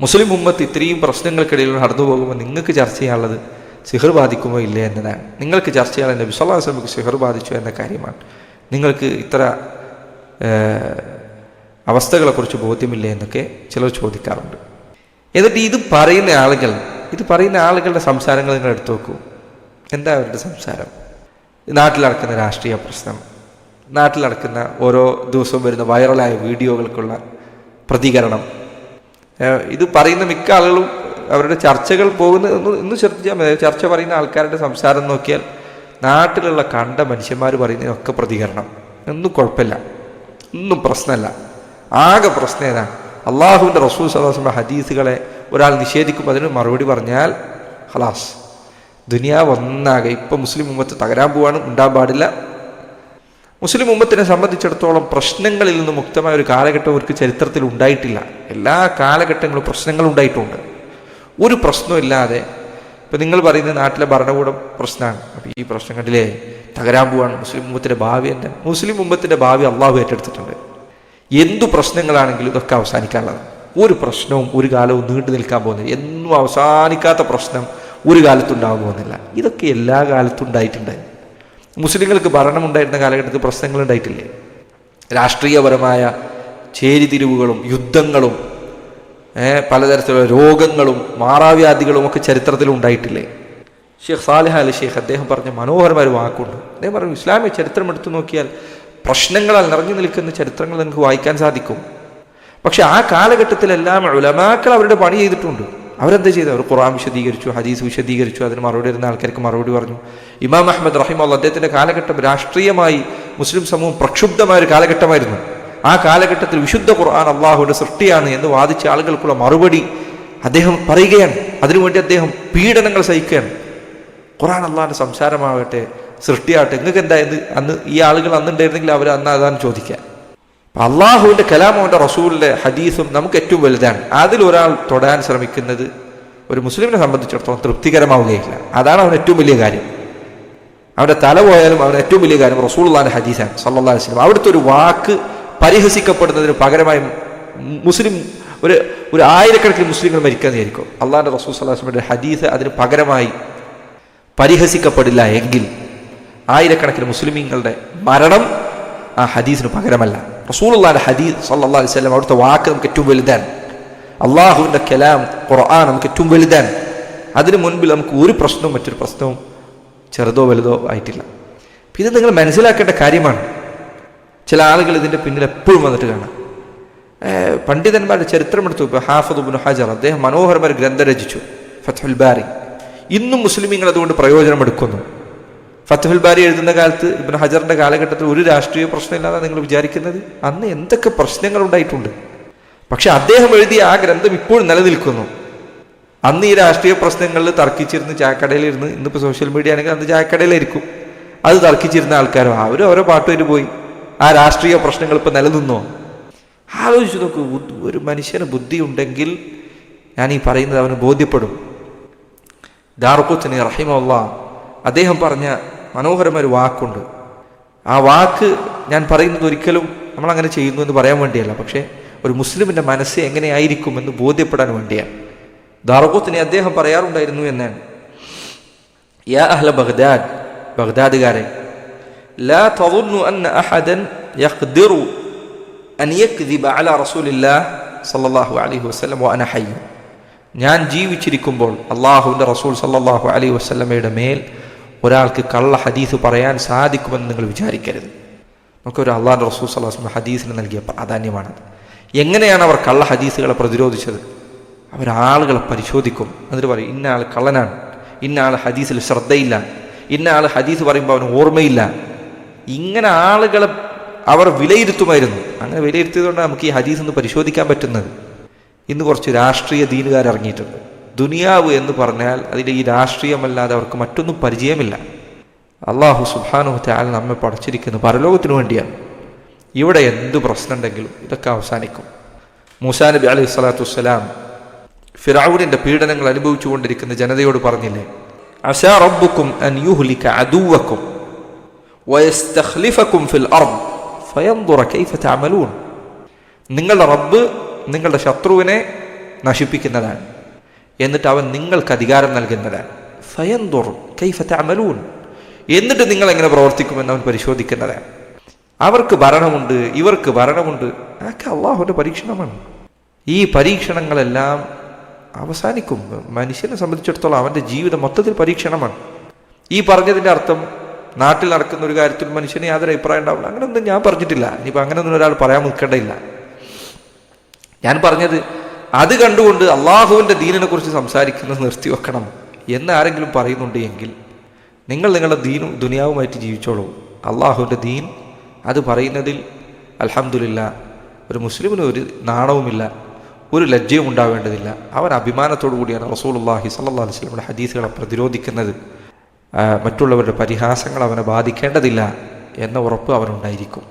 മുസ്ലിം ഉമ്മത്ത് ഇത്രയും പ്രശ്നങ്ങൾക്കിടയിൽ നടന്നു പോകുമ്പോൾ നിങ്ങൾക്ക് ചർച്ച ചെയ്യാനുള്ളത് സിഹർ ബാധിക്കുമോ ഇല്ലേ എന്നതാണ്. നിങ്ങൾക്ക് ചർച്ച ചെയ്യാനുള്ള നബി വസല്ലമക്ക് സിഹർ ബാധിച്ചു എന്ന കാര്യമാണ്. നിങ്ങൾക്ക് ഇത്ര അവസ്ഥകളെക്കുറിച്ച് ബോധ്യമില്ലേ എന്നൊക്കെ ചിലർ ചോദിക്കാറുണ്ട്. എന്നിട്ട് ഇത് പറയുന്ന ആളുകൾ ഇത് പറയുന്ന ആളുകളുടെ സംസാരങ്ങൾ നിങ്ങൾ എടുത്തു നോക്കൂ. എന്താ അവരുടെ സംസാരം? നാട്ടിൽ നടക്കുന്ന രാഷ്ട്രീയ പ്രശ്നം നാട്ടിൽ നടക്കുന്ന ഓരോ ദിവസവും വരുന്ന വൈറലായ വീഡിയോകൾക്കുള്ള പ്രതികരണം ഇത് പറയുന്ന മിക്ക ആളുകളും അവരുടെ ചർച്ചകൾ പോകുന്ന ഒന്ന് ഒന്ന് ശ്രദ്ധിച്ചാൽ മതി. ചർച്ച പറയുന്ന ആൾക്കാരുടെ സംസാരം നോക്കിയാൽ നാട്ടിലുള്ള കണ്ട മനുഷ്യന്മാർ പറയുന്നതിനൊക്കെ പ്രതികരണം. ഒന്നും കുഴപ്പമില്ല. ഒന്നും പ്രശ്നമല്ല. ആകെ പ്രശ്നം ഏതാണ്? അള്ളാഹുവിന്റെ റസൂൽ സദാസിന്റെ ഹദീസുകളെ ഒരാൾ നിഷേധിക്കുമ്പോൾ അതിന് മറുപടി പറഞ്ഞാൽ ഹലാസ് ദുനിയാവ് ഒന്നാകെ ഇപ്പം മുസ്ലിം ഉമ്മത്ത് തകരാൻ പോവാണ് ഉണ്ടാൻ പാടില്ല. മുസ്ലിം ഉമ്മത്തിനെ സംബന്ധിച്ചിടത്തോളം പ്രശ്നങ്ങളിൽ നിന്ന് മുക്തമായ ഒരു കാലഘട്ടം അവർക്ക് ചരിത്രത്തിൽ ഉണ്ടായിട്ടില്ല. എല്ലാ കാലഘട്ടങ്ങളും പ്രശ്നങ്ങൾ ഉണ്ടായിട്ടുണ്ട്. ഒരു പ്രശ്നമില്ലാതെ ഇപ്പം നിങ്ങൾ പറയുന്ന നാട്ടിലെ ഭരണകൂടം പ്രശ്നമാണ്. അപ്പം ഈ പ്രശ്നങ്ങളിലെ തകരാൻ പോവാണ് മുസ്ലിം ഉമ്മത്തിന്റെ ഭാവി എന്റെ മുസ്ലിം ഉമ്മത്തിന്റെ ഭാവി അള്ളാഹു ഏറ്റെടുത്തിട്ടുണ്ട്. എന്തു പ്രശ്നങ്ങളാണെങ്കിലും ഇതൊക്കെ അവസാനിക്കാനുള്ളത് ഒരു പ്രശ്നവും ഒരു കാലവും നീണ്ടു നിൽക്കാൻ പോകുന്നില്ല. എന്നും അവസാനിക്കാത്ത പ്രശ്നം ഒരു കാലത്തുണ്ടാകാൻ പോകുന്നില്ല. ഇതൊക്കെ എല്ലാ കാലത്തും ഉണ്ടായിട്ടുണ്ട്. മുസ്ലിങ്ങൾക്ക് ഭരണമുണ്ടായിരുന്ന കാലഘട്ടത്തിൽ പ്രശ്നങ്ങൾ ഉണ്ടായിട്ടില്ലേ? രാഷ്ട്രീയപരമായ ചേരിതിരിവുകളും യുദ്ധങ്ങളും പലതരത്തിലുള്ള രോഗങ്ങളും മാറാവ്യാധികളും ഒക്കെ ചരിത്രത്തിൽ ഉണ്ടായിട്ടില്ലേ? ഷെയ്ഖ് സാലിഹ അലി ഷെയ്ഖ് അദ്ദേഹം പറഞ്ഞ മനോഹരമായ വാക്കുണ്ട്. അദ്ദേഹം പറഞ്ഞു ഇസ്ലാമിക ചരിത്രം എടുത്തു നോക്കിയാൽ പ്രശ്നങ്ങളാൽ നിറഞ്ഞു നിൽക്കുന്ന ചരിത്രങ്ങൾ നിങ്ങൾക്ക് വായിക്കാൻ സാധിക്കും. പക്ഷെ ആ കാലഘട്ടത്തിലെല്ലാം ഉലമാക്കൾ അവരുടെ പണി ചെയ്തിട്ടുണ്ട്. അവരെന്താ ചെയ്തു? അവർ ഖുറാൻ വിശദീകരിച്ചു ഹദീസ് വിശദീകരിച്ചു. അതിന് മറുപടി വരുന്ന ആൾക്കാർക്ക് മറുപടി പറഞ്ഞു. ഇമാം അഹമ്മദ് റഹിമുള്ള അദ്ദേഹത്തിന്റെ കാലഘട്ടം രാഷ്ട്രീയമായി മുസ്ലിം സമൂഹം പ്രക്ഷുബ്ധമായ ഒരു കാലഘട്ടമായിരുന്നു. ആ കാലഘട്ടത്തിൽ വിശുദ്ധ ഖുർആൻ അള്ളാഹുവിന്റെ സൃഷ്ടിയാണ് എന്ന് വാദിച്ച ആളുകൾക്കുള്ള മറുപടി അദ്ദേഹം പറയുകയാണ്. അതിനുവേണ്ടി അദ്ദേഹം പീഡനങ്ങൾ സഹിക്കുകയാണ്. ഖുർആൻ അള്ളാഹിന്റെ സംസാരമാവട്ടെ സൃഷ്ടിയാവട്ടെ നിങ്ങൾക്ക് എന്താ അന്ന് ഈ ആളുകൾ അന്നുണ്ടായിരുന്നെങ്കിൽ അവർ അന്ന് അതാണ് ചോദിക്കുക. അപ്പൊ അള്ളാഹുവിന്റെ കലാമോന്റെ റസൂലിന്റെ ഹദീസും നമുക്ക് ഏറ്റവും വലുതാണ്. അതിൽ ഒരാൾ തൊടാൻ ശ്രമിക്കുന്നത് ഒരു മുസ്ലിമിനെ സംബന്ധിച്ചിടത്തോളം തൃപ്തികരമാവുകയില്ല. അതാണ് അവൻ ഏറ്റവും വലിയ കാര്യം. അവന്റെ തല പോയാലും അവൻ ഏറ്റവും വലിയ കാര്യം റസൂള്ളാന്റെ ഹദീസാണ് സല്ലാ വസ്ലം അവിടുത്തെ ഒരു വാക്ക് പരിഹസിക്കപ്പെടുന്നതിന് പകരമായി മുസ്ലിം ഒരു ഒരു ആയിരക്കണക്കിന് മുസ്ലിങ്ങൾ മരിക്കാന്നായിരിക്കും അള്ളാഹിന്റെ റസൂൽ സല്ലാസ്ലമിന്റെ ഹദീസ് അതിന് പകരമായി പരിഹസിക്കപ്പെടില്ല എങ്കിൽ ആയിരക്കണക്കിന് മുസ്ലിമീങ്ങളുടെ മരണം ആ ഹദീസിന് പകരമല്ല. റസൂലുള്ളാന്റെ ഹദീദ് സല്ലല്ലാഹു അലൈഹി വസല്ലം അവിടുത്തെ വാക്ക് നമുക്ക് ഏറ്റവും വലുതാണ്. അള്ളാഹുവിന്റെ കലാം ഖുർആൻ നമുക്ക് ഏറ്റവും വലുതാണ്. അതിനു മുൻപിൽ നമുക്ക് ഒരു പ്രശ്നവും മറ്റൊരു പ്രശ്നവും ചെറുതോ വലുതോ ആയിട്ടില്ല. ഇത് നിങ്ങൾ മനസ്സിലാക്കേണ്ട കാര്യമാണ്. ചില ആളുകൾ ഇതിന്റെ പിന്നിൽ എപ്പോഴും വന്നിട്ട് കാണാം. പണ്ഡിതന്മാരുടെ ചരിത്രം എടുത്തു ഇപ്പോൾ ഹാഫദ് ഹജർ അദ്ദേഹം മനോഹരമായ ഗ്രന്ഥം രചിച്ചു. ഫത്തുൽ ബാരി. ഇന്നും മുസ്ലിമീങ്ങൾ അതുകൊണ്ട് പ്രയോജനം എടുക്കുന്നു ഫത്തുൽ ബാരി എഴുതുന്ന കാലത്ത് ഇബിൻ ഹജറിന്റെ കാലഘട്ടത്തിൽ ഒരു രാഷ്ട്രീയ പ്രശ്നമില്ലാതെ നിങ്ങൾ വിചാരിക്കുന്നത്? അന്ന് എന്തൊക്കെ പ്രശ്നങ്ങൾ ഉണ്ടായിട്ടുണ്ട്? പക്ഷെ അദ്ദേഹം എഴുതിയ ആ ഗ്രന്ഥം ഇപ്പോഴും നിലനിൽക്കുന്നു. അന്ന് ഈ രാഷ്ട്രീയ പ്രശ്നങ്ങളിൽ തർക്കിച്ചിരുന്ന് ചായക്കടയിലിരുന്ന് ഇന്നിപ്പോൾ സോഷ്യൽ മീഡിയ ആണെങ്കിൽ അന്ന് ചായക്കടയിലായിരിക്കും. അത് തർക്കിച്ചിരുന്ന ആൾക്കാരോ? അവർ ഓരോ പാട്ടുകാർ പോയി. ആ രാഷ്ട്രീയ പ്രശ്നങ്ങൾ ഇപ്പം നിലനിന്നോ? ആലോചിച്ച് നോക്കൂ ഒരു മനുഷ്യന് ബുദ്ധി ഉണ്ടെങ്കിൽ ഞാൻ ഈ പറയുന്നത് അവന് ബോധ്യപ്പെടും. ദാർഖുത്തിന് റഹിമുള്ള അദ്ദേഹം പറഞ്ഞ മനോഹരമായ ഒരു വാക്കുണ്ട്. ആ വാക്ക് ഞാൻ പറയുന്നത് ഒരിക്കലും നമ്മളങ്ങനെ ചെയ്യുന്നു എന്ന് പറയാൻ വേണ്ടിയല്ല. പക്ഷേ ഒരു മുസ്ലിമിന്റെ മനസ്സ് എങ്ങനെയായിരിക്കും എന്ന് ബോധ്യപ്പെടാൻ വേണ്ടിയാണ്. ദാർഗോത്തിനെ അദ്ദേഹം പറയാറുണ്ടായിരുന്നു എന്നാണ്. യാ ഞാൻ ജീവിച്ചിരിക്കുമ്പോൾ അള്ളാഹുവിന്റെ റസൂൽ സല്ലാഹു അലൈഹി വസ്ലമയുടെ മേൽ ഒരാൾക്ക് കള്ള ഹദീസ് പറയാൻ സാധിക്കുമെന്ന് നിങ്ങൾ വിചാരിക്കരുത്. നമുക്കൊരു അള്ളാഹുന്റെ റസൂൽ സല്ലാഹു ഹദീസിന് നൽകിയ പ്രാധാന്യമാണത് എങ്ങനെയാണ് അവർ കള്ള ഹദീസുകളെ പ്രതിരോധിച്ചത്? അവർ ആളുകളെ പരിശോധിക്കും. എന്നിട്ട് പറയും ഇന്ന ആൾ കള്ളനാണ്. ഇന്ന ആൾ ഹദീസിൽ ശ്രദ്ധയില്ല. ഇന്ന ആൾ ഹദീസ് പറയുമ്പോൾ അവന് ഓർമ്മയില്ല. ഇങ്ങനെ ആളുകളെ അവർ വിലയിരുത്തുമായിരുന്നു. അങ്ങനെ വിലയിരുത്തിയതുകൊണ്ടാണ് നമുക്ക് ഈ ഹദീസ് ഒന്ന് പരിശോധിക്കാൻ പറ്റുന്നത്. ഇന്ന് കുറച്ച് രാഷ്ട്രീയ ദീനുകാർ ഇറങ്ങിയിട്ടുണ്ട്. ദുനിയാവ് എന്ന് പറഞ്ഞാൽ അതിന്റെ ഈ രാഷ്ട്രീയമല്ലാതെ അവർക്ക് മറ്റൊന്നും പരിചയമില്ല. അള്ളാഹു സുബാനു ത്യാൽ നമ്മെ പഠിച്ചിരിക്കുന്നു പരലോകത്തിനു വേണ്ടിയാണ്. ഇവിടെ എന്ത് പ്രശ്നമുണ്ടെങ്കിലും ഇതൊക്കെ അവസാനിക്കും. മൂസാ നബി അലൈഹി സ്വലാത്തു വസ്സലാം ഫിറൌനിന്റെ പീഡനങ്ങൾ അനുഭവിച്ചുകൊണ്ടിരിക്കുന്ന ജനതയോട് പറഞ്ഞില്ലേ അസാ റബ്ബുക്കും അൻ യുഹ്ലിക ഫിൽ തഅമലൂൻ. നിങ്ങളുടെ റബ്ബ് നിങ്ങളുടെ ശത്രുവിനെ നശിപ്പിക്കുന്നതാണ്. എന്നിട്ട് അവൻ നിങ്ങൾക്ക് അധികാരം നൽകുന്നത്. ഫയന്തുർ കൈഫത്തെ അമലൂൻ എന്നിട്ട് നിങ്ങൾ എങ്ങനെ പ്രവർത്തിക്കുമെന്ന് അവൻ പരിശോധിക്കുന്നത്. അവർക്ക് ഭരണമുണ്ട് ഇവർക്ക് ഭരണമുണ്ട്. അതൊക്കെ അള്ളാഹുവിന്റെ പരീക്ഷണമാണ്. ഈ പരീക്ഷണങ്ങളെല്ലാം അവസാനിക്കും. മനുഷ്യനെ സംബന്ധിച്ചിടത്തോളം അവന്റെ ജീവിതം മൊത്തത്തിൽ പരീക്ഷണമാണ്. ഈ പറഞ്ഞതിന്റെ അർത്ഥം നാട്ടിൽ നടക്കുന്ന ഒരു കാര്യത്തിൽ മനുഷ്യന് യാതൊരു അഭിപ്രായം ഉണ്ടാവില്ല. അങ്ങനെയൊന്നും ഞാൻ പറഞ്ഞിട്ടില്ല. ഇനിയിപ്പോൾ അങ്ങനെയൊന്നും ഒരാൾ പറയാൻ നിൽക്കേണ്ടയില്ല ഞാൻ പറഞ്ഞത് അത് കണ്ടുകൊണ്ട് അള്ളാഹുവിന്റെ ദീനിനെ കുറിച്ച് സംസാരിക്കുന്നത് നിർത്തിവെക്കണം എന്ന് ആരെങ്കിലും പറയുന്നുണ്ട് എങ്കിൽ നിങ്ങൾ നിങ്ങളുടെ ദീനും ദുനിയാവുമായിട്ട് ജീവിച്ചോളൂ. അള്ളാഹുവിന്റെ ദീൻ അത് പറയുന്നതിൽ അലഹമില്ല ഒരു മുസ്ലിമിന് ഒരു നാണവുമില്ല ഒരു ലജ്ജയും ഉണ്ടാവേണ്ടതില്ല. അവൻ അഭിമാനത്തോടു കൂടിയാണ് റസൂലുള്ളാഹി സല്ലാ അലൈഹി വസല്ലമയുടെ ഹദീസുകളെ പ്രതിരോധിക്കുന്നത്. മറ്റുള്ളവരുടെ പരിഹാസങ്ങൾ അവനെ ബാധിക്കേണ്ടതില്ല എന്ന ഉറപ്പ് അവനുണ്ടായിരിക്കും.